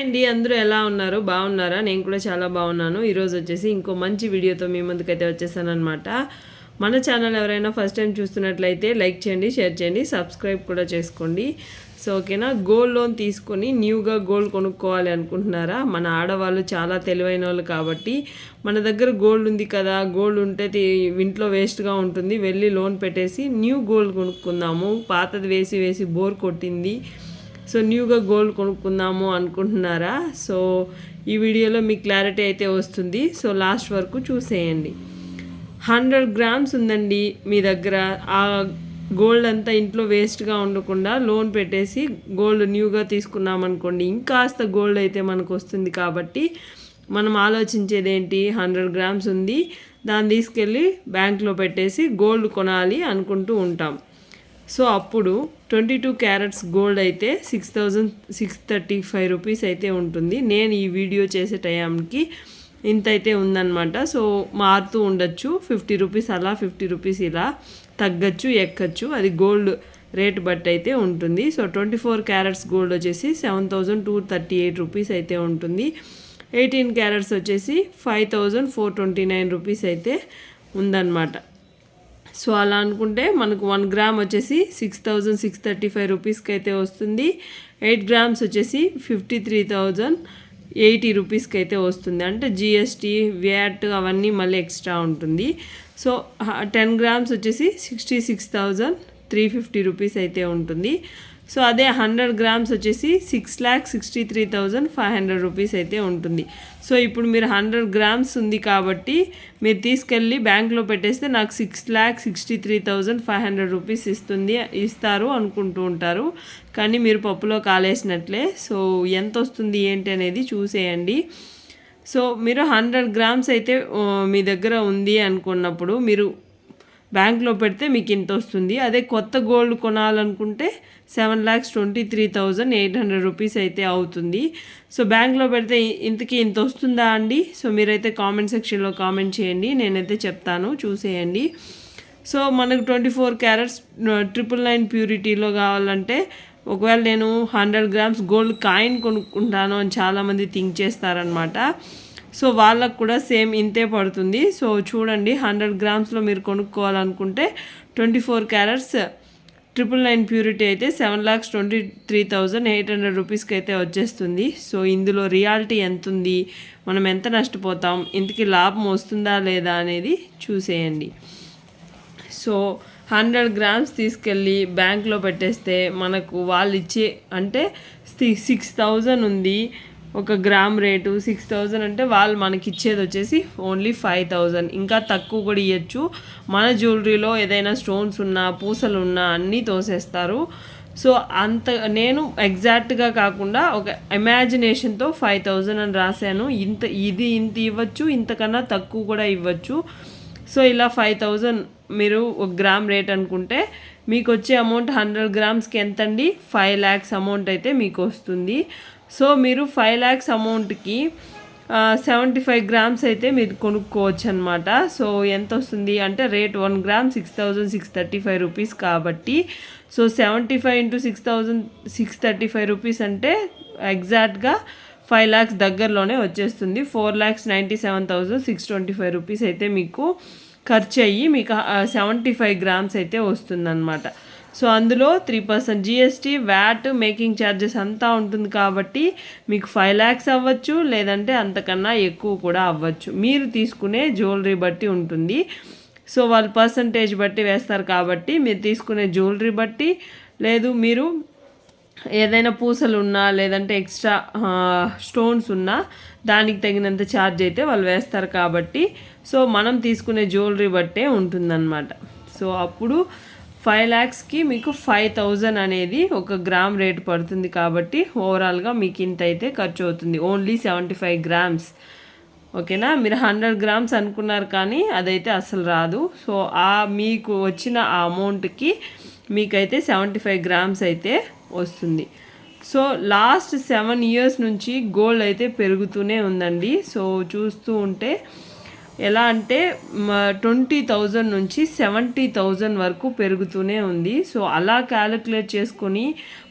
అండి అందరూ ఎలా ఉన్నారు? బాగున్నారా? నేను కూడా చాలా బాగున్నాను. ఈరోజు వచ్చేసి ఇంకో మంచి వీడియోతో మీ ముందుకైతే వచ్చేసాను అనమాట మన ఛానల్ ఎవరైనా ఫస్ట్ టైం చూస్తున్నట్లయితే లైక్ చేయండి షేర్ చేయండి సబ్స్క్రైబ్ కూడా చేసుకోండి. సో ఓకేనా? గోల్డ్ లోన్ తీసుకొని న్యూగా గోల్డ్ కొనుక్కోవాలి అనుకుంటున్నారా? మన ఆడవాళ్ళు చాలా తెలివైన వాళ్ళు కాబట్టి మన దగ్గర గోల్డ్ ఉంది కదా గోల్డ్ ఉంటే ఇంట్లో వేస్ట్గా ఉంటుంది. వెళ్ళి లోన్ పెట్టేసి న్యూ గోల్డ్ కొనుక్కుందాము. పాతది వేసి వేసి బోర్ కొట్టింది. సో న్యూగా గోల్డ్ కొనుక్కుందాము అనుకుంటున్నారా? సో ఈ వీడియోలో మీకు క్లారిటీ అయితే వస్తుంది. సో లాస్ట్ వరకు చూసేయండి. హండ్రెడ్ గ్రామ్స్ ఉందండి మీ దగ్గర. ఆ గోల్డ్ అంతా ఇంట్లో వేస్ట్గా ఉండకుండా లోన్ పెట్టేసి గోల్డ్ న్యూగా తీసుకున్నామనుకోండి ఇంకాస్త గోల్డ్ అయితే మనకు వస్తుంది కాబట్టి మనం ఆలోచించేది ఏంటి హండ్రెడ్ గ్రామ్స్ ఉంది. దాన్ని తీసుకెళ్ళి బ్యాంక్లో పెట్టేసి గోల్డ్ కొనాలి అనుకుంటూ ఉంటాం. సో అప్పుడు ట్వంటీ టూ క్యారెట్స్ గోల్డ్ అయితే six thousand six thirty five rupees అయితే ఉంటుంది. నేను ఈ వీడియో చేసే టైంకి ఇంత అయితే ఉందన్నమాట. సో మారుతూ ఉండొచ్చు. ఫిఫ్టీ రూపీస్ అలా ఫిఫ్టీ రూపీస్ ఇలా తగ్గచ్చు ఎక్కచ్చు. అది గోల్డ్ రేట్ బట్టి అయితే ఉంటుంది. So twenty four carats gold వచ్చేసి seven thousand two thirty eight rupees అయితే ఉంటుంది. ఎయిటీన్ క్యారెట్స్ వచ్చేసి five thousand four twenty nine rupees అయితే ఉందన్నమాట. సో అలా అనుకుంటే మనకు వన్ గ్రామ్ వచ్చేసి six thousand six thirty five రూపీస్కి అయితే వస్తుంది. ఎయిట్ గ్రామ్స్ వచ్చేసి ఫిఫ్టీ త్రీ థౌజండ్ ఎయిటీ రూపీస్కి అయితే వస్తుంది. అంటే జిఎస్టీ వ్యాట్ అవన్నీ మళ్ళీ ఎక్స్ట్రా ఉంటుంది. సో టెన్ గ్రామ్స్ వచ్చేసి sixty six thousand three fifty rupees అయితే ఉంటుంది. సో అదే హండ్రెడ్ గ్రామ్స్ వచ్చేసి six lakh sixty three thousand five hundred rupees అయితే ఉంటుంది. సో ఇప్పుడు మీరు హండ్రెడ్ గ్రామ్స్ ఉంది కాబట్టి మీరు తీసుకెళ్ళి బ్యాంక్లో పెట్టేస్తే నాకు six lakh sixty three thousand five hundred rupees ఇస్తుంది ఇస్తారు అనుకుంటూ ఉంటారు. కానీ మీరు పప్పులో కాలేసినట్లే. సో ఎంత వస్తుంది ఏంటి అనేది చూసేయండి. సో మీరు హండ్రెడ్ గ్రామ్స్ అయితే మీ దగ్గర ఉంది అనుకున్నప్పుడు మీరు బ్యాంక్లో పెడితే మీకు ఇంత వస్తుంది. అదే కొత్త gold కొనాలనుకుంటే seven lakhs twenty three thousand eight hundred rupees అయితే అవుతుంది. సో బ్యాంక్లో పెడితే ఇంతకీ ఇంత వస్తుందా అండి? సో మీరైతే కామెంట్ సెక్షన్లో కామెంట్ చేయండి. నేనైతే చెప్తాను చూసేయండి. సో మనకు twenty four carats triple nine ప్యూరిటీలో కావాలంటే ఒకవేళ నేను హండ్రెడ్ గ్రామ్స్ గోల్డ్ కాయిన్ కొనుక్కుంటాను అని చాలామంది థింక్ చేస్తారనమాట సో వాళ్ళకు కూడా సేమ్ ఇంతే పడుతుంది. సో చూడండి హండ్రెడ్ గ్రామ్స్లో మీరు కొనుక్కోవాలనుకుంటే twenty four carats triple nine purity అయితే seven lakhs twenty three thousand eight hundred రూపీస్కి అయితే వచ్చేస్తుంది. సో ఇందులో రియాలిటీ ఎంత ఉంది మనం ఎంత నష్టపోతాం? ఇంతకీ లాభం వస్తుందా లేదా అనేది చూసేయండి. సో హండ్రెడ్ గ్రామ్స్ తీసుకెళ్ళి బ్యాంక్లో పెట్టేస్తే మనకు వాళ్ళు ఇచ్చే అంటే సిక్స్ థౌజండ్ ఉంది. ఒక గ్రామ్ రేటు సిక్స్ థౌజండ్ అంటే వాళ్ళు మనకి ఇచ్చేది వచ్చేసి ఓన్లీ ఫైవ్ థౌజండ్. ఇంకా తక్కువ కూడా ఇవ్వచ్చు మన జ్యువెలరీలో ఏదైనా స్టోన్స్ ఉన్నా పూసలు ఉన్నా అన్నీ తోసేస్తారు. సో అంత నేను ఎగ్జాక్ట్గా కాకుండా ఒక ఇమాజినేషన్తో ఫైవ్ థౌజండ్ అని రాశాను. ఇంత ఇది ఇంత ఇవ్వచ్చు ఇంతకన్నా తక్కువ కూడా ఇవ్వచ్చు. సో ఇలా ఫైవ్ థౌజండ్ మీరు ఒక గ్రామ్ రేట్ అనుకుంటే మీకు వచ్చే అమౌంట్ హండ్రెడ్ గ్రామ్స్కి ఎంత అండి ఫైవ్ ల్యాక్స్ అమౌంట్ అయితే మీకు వస్తుంది సో మీరు ఫైవ్ ల్యాక్స్ అమౌంట్కి సెవెంటీ ఫైవ్ గ్రామ్స్ అయితే మీరు కొనుక్కోవచ్చు అనమాట సో ఎంత వస్తుంది అంటే rate one gram six thousand six thirty five rupees కాబట్టి so seventy five into six thousand six thirty five rupees అంటే ఎగ్జాక్ట్గా ఫైవ్ ల్యాక్స్ దగ్గరలోనే వచ్చేస్తుంది. Four lakhs ninety seven thousand six twenty five rupees అయితే మీకు ఖర్చు అయ్యి మీకు సెవెంటీ ఫైవ్ గ్రామ్స్ అయితే వస్తుందన్నమాట. సో అందులో three percent GST VAT making charges అంతా ఉంటుంది కాబట్టి మీకు ఫైవ్ ల్యాక్స్ అవ్వచ్చు లేదంటే అంతకన్నా ఎక్కువ కూడా అవ్వచ్చు. మీరు తీసుకునే జ్యువెలరీ బట్టి ఉంటుంది. సో వాళ్ళు పర్సంటేజ్ బట్టి వేస్తారు కాబట్టి మీరు తీసుకునే జ్యువెలరీ బట్టి లేదు మీరు ఏదైనా పూసలు ఉన్నా లేదంటే ఎక్స్ట్రా స్టోన్స్ ఉన్నా దానికి తగినంత ఛార్జ్ అయితే వాళ్ళు వేస్తారు కాబట్టి. సో మనం తీసుకునే జ్యువెలరీ బట్టే ఉంటుందన్నమాట. సో అప్పుడు ఫైవ్ ల్యాక్స్కి మీకు ఫైవ్ థౌజండ్ అనేది ఒక గ్రామ్ రేట్ పడుతుంది కాబట్టి ఓవరాల్గా మీకు ఇంత అయితే ఖర్చు అవుతుంది. ఓన్లీ సెవెంటీ ఫైవ్ గ్రామ్స్ ఓకేనా? మీరు హండ్రెడ్ గ్రామ్స్ అనుకున్నారు కానీ అదైతే అసలు రాదు. సో ఆ మీకు వచ్చిన ఆ అమౌంట్కి మీకైతే సెవెంటీ ఫైవ్ గ్రామ్స్ అయితే వస్తుంది. సో లాస్ట్ సెవెన్ ఇయర్స్ నుంచి గోల్డ్ అయితే పెరుగుతూనే ఉందండి. సో చూస్తూ ఉంటే ఎలా అంటే ట్వంటీ థౌజండ్ నుంచి సెవెంటీ థౌజండ్ వరకు పెరుగుతూనే ఉంది. సో అలా క్యాలిక్యులేట్ చేసుకొని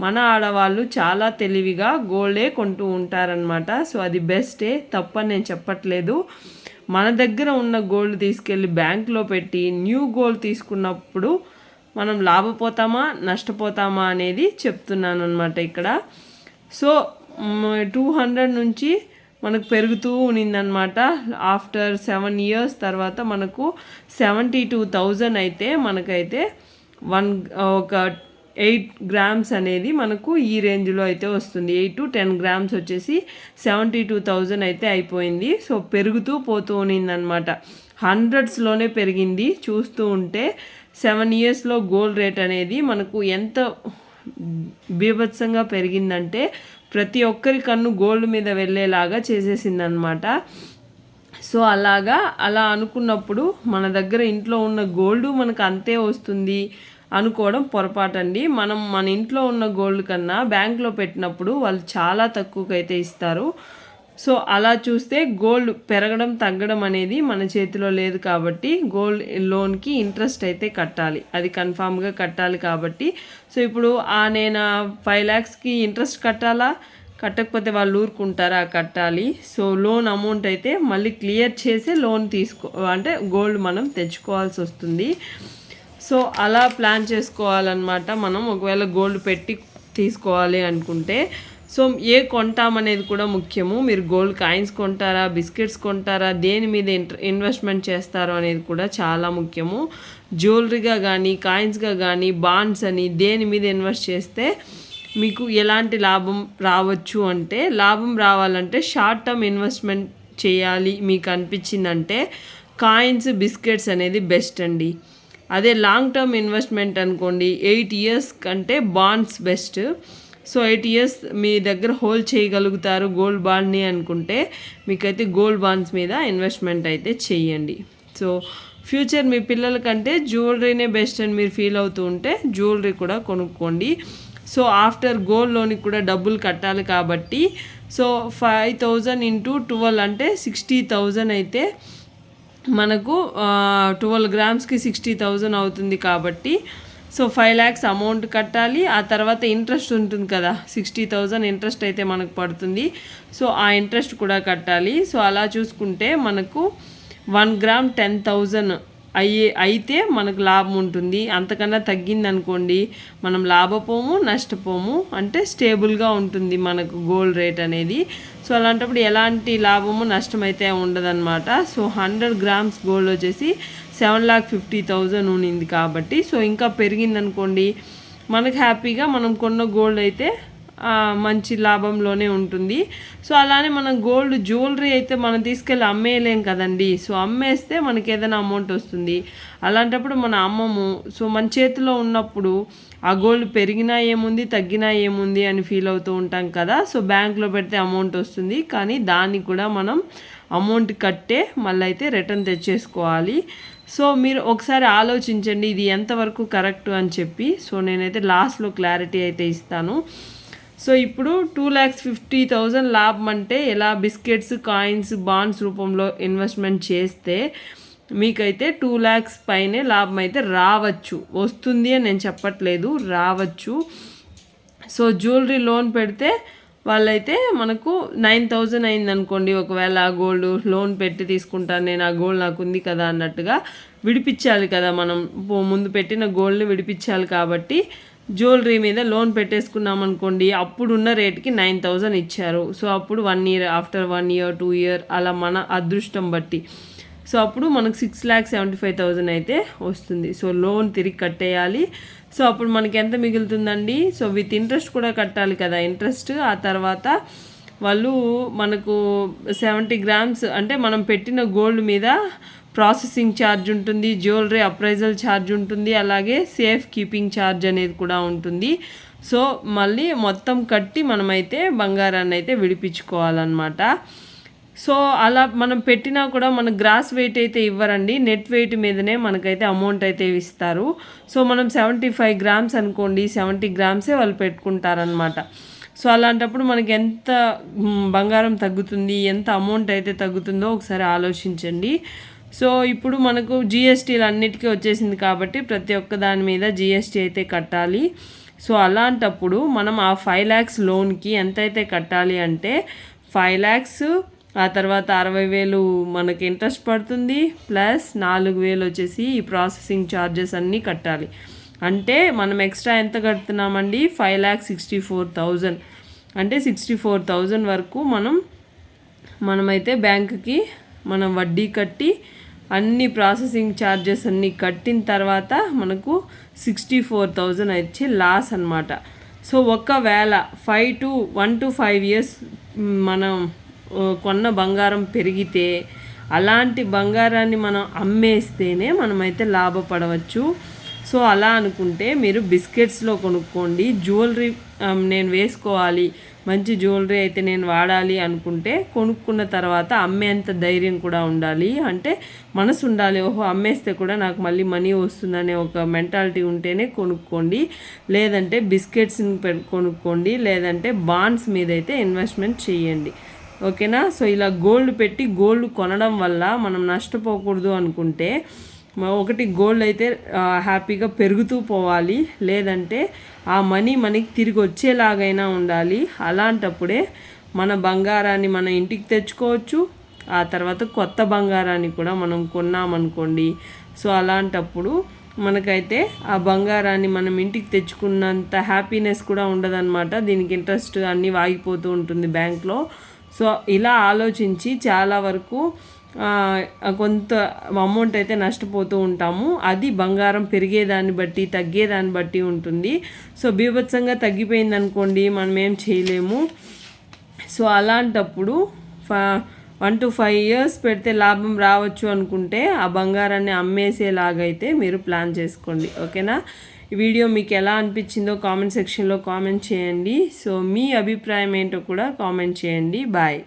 మన ఆడవాళ్ళు చాలా తెలివిగా గోల్డే కొంటూ ఉంటారనమాట సో అది బెస్టే తప్పని నేను చెప్పట్లేదు. మన దగ్గర ఉన్న గోల్డ్ తీసుకెళ్ళి బ్యాంక్లో పెట్టి న్యూ గోల్డ్ తీసుకున్నప్పుడు మనం లాభపోతామా నష్టపోతామా అనేది చెప్తున్నాను అనమాట ఇక్కడ. సో టూ హండ్రెడ్ నుంచి మనకు పెరుగుతూ ఉన్నిందనమాట ఆఫ్టర్ సెవెన్ ఇయర్స్ తర్వాత మనకు సెవెంటీ టూ థౌజండ్ అయితే మనకైతే వన్ ఒక ఎయిట్ గ్రామ్స్ అనేది మనకు ఈ రేంజ్లో అయితే వస్తుంది. ఎయిట్ టు టెన్ గ్రామ్స్ వచ్చేసి సెవెంటీ టూ థౌజండ్ అయితే అయిపోయింది. సో పెరుగుతూ పోతూ ఉన్నిందనమాట హండ్రెడ్స్లోనే పెరిగింది. చూస్తూ ఉంటే సెవెన్ ఇయర్స్లో గోల్డ్ రేట్ అనేది మనకు ఎంత బీభత్సంగా పెరిగిందంటే ప్రతి ఒక్కరి కన్ను గోల్డ్ మీద వెళ్ళేలాగా చేసేసిందనమాట సో అలాగా అలా అనుకున్నప్పుడు మన దగ్గర ఇంట్లో ఉన్న గోల్డ్ మనకు అంతే వస్తుంది అనుకోవడం పొరపాటండి. మనం మన ఇంట్లో ఉన్న గోల్డ్ కన్నా బ్యాంక్లో పెట్టినప్పుడు వాళ్ళు చాలా తక్కువకైతే ఇస్తారు. సో అలా చూస్తే గోల్డ్ పెరగడం తగ్గడం అనేది మన చేతిలో లేదు కాబట్టి గోల్డ్ లోన్కి ఇంట్రెస్ట్ అయితే కట్టాలి. అది కన్ఫామ్గా కట్టాలి కాబట్టి. సో ఇప్పుడు ఆ నేను ఫైవ్ ల్యాక్స్కి ఇంట్రెస్ట్ కట్టాలా? కట్టకపోతే వాళ్ళు ఊరుకుంటారా? కట్టాలి. సో లోన్ అమౌంట్ అయితే మళ్ళీ క్లియర్ చేసి లోన్ తీసుకో అంటే గోల్డ్ మనం తెచ్చుకోవాల్సి వస్తుంది. సో అలా ప్లాన్ చేసుకోవాలన్నమాట. మనం ఒకవేళ గోల్డ్ పెట్టి తీసుకోవాలి అనుకుంటే. సో ఏ కొంటామనేది కూడా ముఖ్యము. మీరు గోల్డ్ కాయిన్స్ కొంటారా బిస్కెట్స్ కొంటారా దేని మీద ఇన్వెస్ట్మెంట్ చేస్తారో అనేది కూడా చాలా ముఖ్యము. జ్యువెలరీగా కానీ కాయిన్స్గా కానీ బాండ్స్ అని దేని మీద ఇన్వెస్ట్ చేస్తే మీకు ఎలాంటి లాభం రావచ్చు అంటే లాభం రావాలంటే షార్ట్ టర్మ్ ఇన్వెస్ట్మెంట్ చేయాలి మీకు అనిపించిందంటే కాయిన్స్ బిస్కెట్స్ అనేది బెస్ట్ అండి. అదే లాంగ్ టర్మ్ ఇన్వెస్ట్మెంట్ అనుకోండి ఎయిట్ ఇయర్స్ కంటే bonds best. So eight years మీ దగ్గర హోల్డ్ చేయగలుగుతారు గోల్డ్ బాండ్ని అనుకుంటే మీకైతే గోల్డ్ బాండ్స్ మీద ఇన్వెస్ట్మెంట్ అయితే చేయండి. సో ఫ్యూచర్ మీ పిల్లలకంటే జ్యువెలరీనే బెస్ట్ అని మీరు ఫీల్ అవుతూ ఉంటే జ్యువెలరీ కూడా కొనుక్కోండి. సో ఆఫ్టర్ గోల్డ్ లోన్కి కూడా డబ్బులు కట్టాలి కాబట్టి so five thousand into twelve అంటే సిక్స్టీ థౌజండ్ అయితే మనకు ట్వెల్వ్ గ్రామ్స్కి సిక్స్టీ థౌజండ్ అవుతుంది కాబట్టి సో ఫైవ్ ల్యాక్స్ అమౌంట్ కట్టాలి. ఆ తర్వాత ఇంట్రెస్ట్ ఉంటుంది కదా. సిక్స్టీ థౌజండ్ ఇంట్రెస్ట్ అయితే మనకు పడుతుంది. సో ఆ ఇంట్రెస్ట్ కూడా కట్టాలి. సో అలా చూసుకుంటే మనకు వన్ గ్రామ్ టెన్ థౌజండ్ అయ్యే అయితే మనకు లాభం ఉంటుంది. అంతకన్నా తగ్గింది అనుకోండి మనం లాభపోము నష్టపోము అంటే స్టేబుల్గా ఉంటుంది మనకు గోల్డ్ రేట్ అనేది. సో అలాంటప్పుడు ఎలాంటి లాభము నష్టం అయితే ఉండదన్నమాట. సో హండ్రెడ్ గ్రామ్స్ గోల్డ్ వచ్చేసి సెవెన్ ల్యాక్ ఫిఫ్టీ థౌజండ్ ఉన్నింది కాబట్టి సో ఇంకా పెరిగిందనుకోండి మనకు హ్యాపీగా మనం కొన్న గోల్డ్ అయితే మంచి లాభంలోనే ఉంటుంది. సో అలానే మనం గోల్డ్ జ్యువెలరీ అయితే మనం తీసుకెళ్ళి అమ్మేయలేం కదండి. సో అమ్మేస్తే మనకి ఏదైనా అమౌంట్ వస్తుంది. అలాంటప్పుడు మన అమ్మము సో మన చేతిలో ఉన్నప్పుడు ఆ గోల్డ్ పెరిగినా ఏముంది తగ్గినా ఏముంది అని ఫీల్ అవుతూ ఉంటాం కదా. సో బ్యాంక్లో పెడితే అమౌంట్ వస్తుంది. కానీ దాన్ని కూడా మనం అమౌంట్ కట్టే మళ్ళీ అయితే రిటర్న్ తెచ్చేసుకోవాలి. సో మీరు ఒకసారి ఆలోచించండి ఇది ఎంతవరకు కరెక్ట్ అని చెప్పి. సో నేనైతే లాస్ట్లో క్లారిటీ అయితే ఇస్తాను. సో ఇప్పుడు టూ ల్యాక్స్ ఫిఫ్టీ థౌజండ్ లాభం అంటే ఎలా బిస్కెట్స్ కాయిన్స్ బాండ్స్ రూపంలో ఇన్వెస్ట్మెంట్ చేస్తే మీకైతే టూ ల్యాక్స్ పైనే లాభం అయితే రావచ్చు. వస్తుంది అని నేను చెప్పట్లేదు రావచ్చు. సో జ్యువెలరీ లోన్ పెడితే వాళ్ళైతే మనకు నైన్ థౌజండ్ అయింది అనుకోండి ఒకవేళ ఆ గోల్డ్ లోన్ పెట్టి తీసుకుంటాను నేను ఆ గోల్డ్ నాకు ఉంది కదా అన్నట్టుగా విడిపించాలి కదా మనం. ముందు పెట్టిన గోల్డ్ని విడిపించాలి కాబట్టి జ్యువెలరీ మీద లోన్ పెట్టేసుకున్నాం అనుకోండి అప్పుడున్న రేట్కి నైన్ థౌజండ్ ఇచ్చారు. సో అప్పుడు one year after one year two year అలా మన అదృష్టం బట్టి. సో అప్పుడు మనకు six lakh seventy five thousand అయితే వస్తుంది. సో లోన్ తిరిగి కట్టేయాలి. సో అప్పుడు మనకి ఎంత మిగులుతుందండి? సో విత్ ఇంట్రెస్ట్ కూడా కట్టాలి కదా. ఇంట్రెస్ట్ ఆ తర్వాత వాళ్ళు మనకు సెవెంటీ గ్రామ్స్ అంటే మనం పెట్టిన గోల్డ్ మీద ప్రాసెసింగ్ ఛార్జ్ ఉంటుంది జ్యువెలరీ అప్రైజల్ ఛార్జ్ ఉంటుంది అలాగే సేఫ్ కీపింగ్ ఛార్జ్ అనేది కూడా ఉంటుంది. సో మళ్ళీ మొత్తం కట్టి మనమైతే బంగారాన్ని అయితే విడిపించుకోవాలన్నమాట. సో అలా మనం పెట్టినా కూడా మన గ్రాస్ వెయిట్ అయితే ఇవ్వరండి. నెట్ వెయిట్ మీదనే మనకైతే అమౌంట్ అయితే ఇస్తారు. సో మనం సెవెంటీ ఫైవ్ గ్రామ్స్ అనుకోండి సెవెంటీ గ్రామ్సే వాళ్ళు పెట్టుకుంటారనమాట సో అలాంటప్పుడు మనకి ఎంత బంగారం తగ్గుతుంది ఎంత అమౌంట్ అయితే తగ్గుతుందో ఒకసారి ఆలోచించండి. సో ఇప్పుడు మనకు జిఎస్టీలు అన్నిటికీ వచ్చేసింది కాబట్టి ప్రతి ఒక్క దాని మీద జిఎస్టీ అయితే కట్టాలి. సో అలాంటప్పుడు మనం ఆ ఫైవ్ ల్యాక్స్ లోన్కి ఎంత అయితే కట్టాలి అంటే ఫైవ్ ల్యాక్స్ ఆ తర్వాత అరవై వేలు మనకి ఇంట్రెస్ట్ పడుతుంది ప్లస్ నాలుగు వేలు వచ్చేసి ఈ ప్రాసెసింగ్ ఛార్జెస్ అన్నీ కట్టాలి. అంటే మనం ఎక్స్ట్రా ఎంత కడుతున్నామండి? Five lakh sixty four thousand అంటే సిక్స్టీ ఫోర్ థౌజండ్ వరకు మనం మనమైతే బ్యాంకుకి మనం వడ్డీ కట్టి అన్ని ప్రాసెసింగ్ ఛార్జెస్ అన్నీ కట్టిన తర్వాత మనకు సిక్స్టీ ఫోర్ థౌజండ్ వచ్చే లాస్ అనమాట సో ఒకవేళ five to one to five years మనం కొన్న బంగారం పెరిగితే అలాంటి బంగారాన్ని మనం అమ్మేస్తేనే మనమైతే లాభపడవచ్చు. సో అలా అనుకుంటే మీరు బిస్కెట్స్లో కొనుక్కోండి. జ్యువెలరీ నేను వేసుకోవాలి మంచి జ్యువెలరీ అయితే నేను వాడాలి అనుకుంటే కొనుక్కున్న తర్వాత అమ్మేంత ధైర్యం కూడా ఉండాలి. అంటే మనసు ఉండాలి ఓహో అమ్మేస్తే కూడా నాకు మళ్ళీ మనీ వస్తుందనే ఒక మెంటాలిటీ ఉంటేనే కొనుక్కోండి. లేదంటే బిస్కెట్స్ని పె- కొనుక్కోండి. లేదంటే బాండ్స్ మీద అయితే ఇన్వెస్ట్మెంట్ చేయండి. ఓకేనా? సో ఇలా గోల్డ్ పెట్టి గోల్డ్ కొనడం వల్ల మనం నష్టపోకూడదు అనుకుంటే ఒకటి గోల్డ్ అయితే హ్యాపీగా పెరుగుతూ పోవాలి. లేదంటే ఆ మనీ మనకి తిరిగి వచ్చేలాగైనా ఉండాలి. అలాంటప్పుడే మన బంగారాన్ని మన ఇంటికి తెచ్చుకోవచ్చు. ఆ తర్వాత కొత్త బంగారాన్ని కూడా మనం కొన్నామనుకోండి. సో అలాంటప్పుడు మనకైతే ఆ బంగారాన్ని మనం ఇంటికి తెచ్చుకున్నంత హ్యాపీనెస్ కూడా ఉండదన్నమాట. దీనికి ఇంట్రెస్ట్ అన్నీ వాగిపోతూ ఉంటుంది బ్యాంక్లో. సో ఇలా ఆలోచించి చాలా వరకు కొంత అమౌంట్ అయితే నష్టపోతూ ఉంటాము. అది బంగారం పెరిగేదాన్ని బట్టి తగ్గేదాన్ని బట్టి ఉంటుంది. సో బీభత్సంగా తగ్గిపోయింది అనుకోండి మనం ఏం చేయలేము. సో అలాంటప్పుడు వన్ టు ఫైవ్ ఇయర్స్ పెడితే లాభం రావచ్చు అనుకుంటే ఆ బంగారాన్ని అమ్మేసేలాగైతే మీరు ప్లాన్ చేసుకోండి. ఓకేనా? వీడియో మీకు ఎలా అనిపించిందో కామెంట్ సెక్షన్లో కామెంట్ చేయండి. సో మీ అభిప్రాయం ఏంటో కూడా కామెంట్ చేయండి. బాయ్.